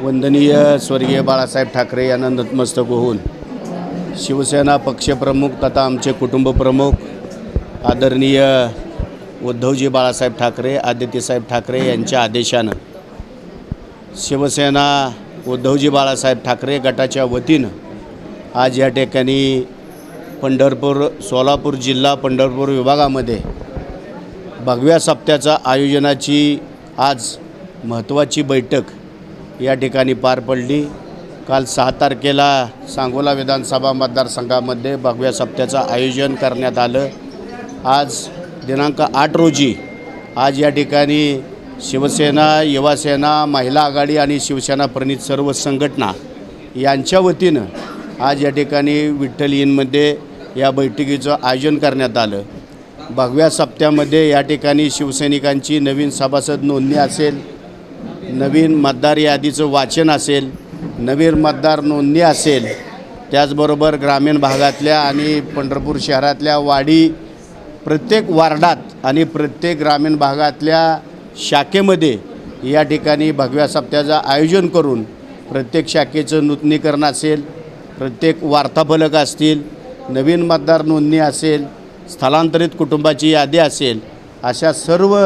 वंदनीय स्वर्गीय बाळासाहेब ठाकरे यांना नतमस्तक होऊन शिवसेना पक्षप्रमुख तथा आमचे कुटुंबप्रमुख आदरणीय उद्धवजी बाळासाहेब ठाकरे आदित्यसाहेब ठाकरे यांच्या आदेशानं शिवसेना उद्धवजी बाळासाहेब ठाकरे गटाच्या वतीनं आज या ठिकाणी पंढरपूर सोलापूर जिल्हा पंढरपूर विभागामध्ये भगव्या सप्त्याचा आयोजनाची आज महत्त्वाची बैठक या ठिकाणी पार पडली. काल सहा तारखेला सांगोला विधानसभा मतदारसंघामध्ये भगव्या सप्त्याचं आयोजन करण्यात आलं. आज दिनांक आठ रोजी आज या ठिकाणी शिवसेना युवासेना महिला आघाडी आणि शिवसेना प्रणित सर्व संघटना यांच्या वतीनं आज या ठिकाणी विठ्ठल इनमध्ये या बैठकीचं आयोजन करण्यात आलं. भगव्या सप्त्यामध्ये या ठिकाणी शिवसैनिकांची नवीन सभासद नोंदणी असेल नवीन मतदार यादीचं वाचन असेल नवीन मतदार नोंदणी असेल त्याचबरोबर ग्रामीण भागातल्या आणि पंढरपूर शहरातल्या वाडी प्रत्येक वार्डात आणि प्रत्येक ग्रामीण भागातल्या शाखेमध्ये या ठिकाणी भगव्या सप्त्याचं आयोजन करून प्रत्येक शाखेचं नूतनीकरण असेल प्रत्येक वार्ताफलक असतील नवीन मतदार नोंदणी असेल स्थलांतरित कुटुंबाची यादी असेल अशा सर्व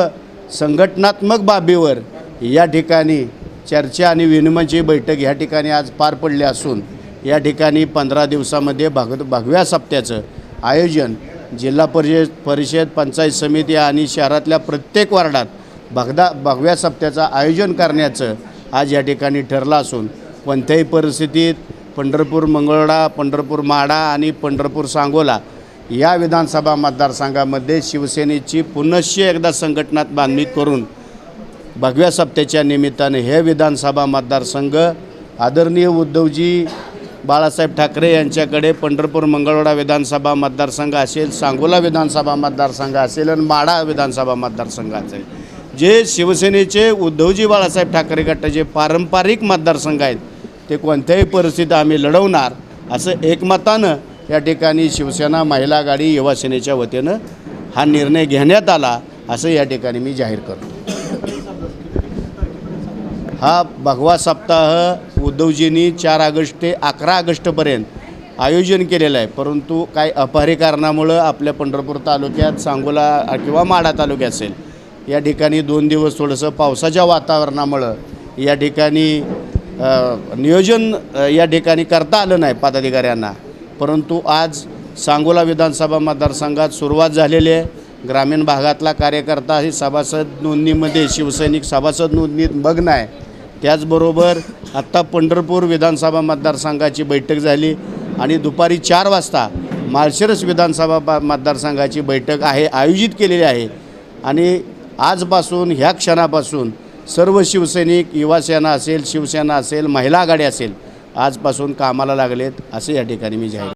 संघटनात्मक बाबीवर या ठिकाणी चर्चा आणि विनिमयची बैठक या ठिकाणी आज पार पडली असून या ठिकाणी पंधरा दिवसामध्ये भग भगव्या सप्त्याचं आयोजन जिल्हा परिषद परिषद पंचायत समिती आणि शहरातल्या प्रत्येक वार्डात भगदा भगव्या सप्त्याचं आयोजन करण्याचं आज या ठिकाणी ठरलं असून कोणत्याही परिस्थितीत पंढरपूर मंगळडा पंढरपूर माडा आणि पंढरपूर सांगोला या विधानसभा मतदारसंघामध्ये शिवसेनेची पुनश्च एकदा संघटनात बांधणी करून भगव्या सप्त्याच्या निमित्ताने हे विधानसभा मतदारसंघ आदरणीय उद्धवजी बाळासाहेब ठाकरे यांच्याकडे पंढरपूर मंगळवाडा विधानसभा मतदारसंघ असेल सांगोला विधानसभा मतदारसंघ असेल आणि माडा विधानसभा मतदारसंघ असेल. जे शिवसेनेचे उद्धवजी बाळासाहेब ठाकरे गटाचे पारंपरिक मतदारसंघ आहेत ते कोणत्याही परिस्थितीत आम्ही लढवणार असं एकमतानं या ठिकाणी शिवसेना महिला आघाडी युवासेनेच्या वतीनं हा निर्णय घेण्यात आला असं या ठिकाणी मी जाहीर करतो. हा भगवा सप्ताह उद्धवजींनी चार ऑगस्ट ते अकरा ऑगस्टपर्यंत आयोजन केलेलं आहे. परंतु काही अपहारी कारणामुळं आपल्या पंढरपूर तालुक्यात सांगोला किंवा माढा तालुक्यात असेल या ठिकाणी दोन दिवस थोडंसं पावसाच्या वातावरणामुळं या ठिकाणी नियोजन या ठिकाणी करता आलं नाही पदाधिकाऱ्यांना. परंतु आज सांगोला विधानसभा मतदारसंघात सुरुवात झालेली आहे. ग्रामीण भागातला कार्यकर्ता ही सभासद नोंदणीमध्ये शिवसैनिक सभासद नोंदणीत मग्न आहे. त्याचबरोबर आत्ता पंढरपूर विधानसभा मतदारसंघाची बैठक झाली आणि दुपारी चार वाजता माळशिरस विधानसभा मतदारसंघाची बैठक आहे आयोजित केलेली आहे. आणि आजपासून ह्या क्षणापासून सर्व शिवसैनिक युवासेना असेल शिवसेना असेल महिला आघाडी असेल आजपासून कामाला लागलेत असे या ठिकाणी मी जाहीर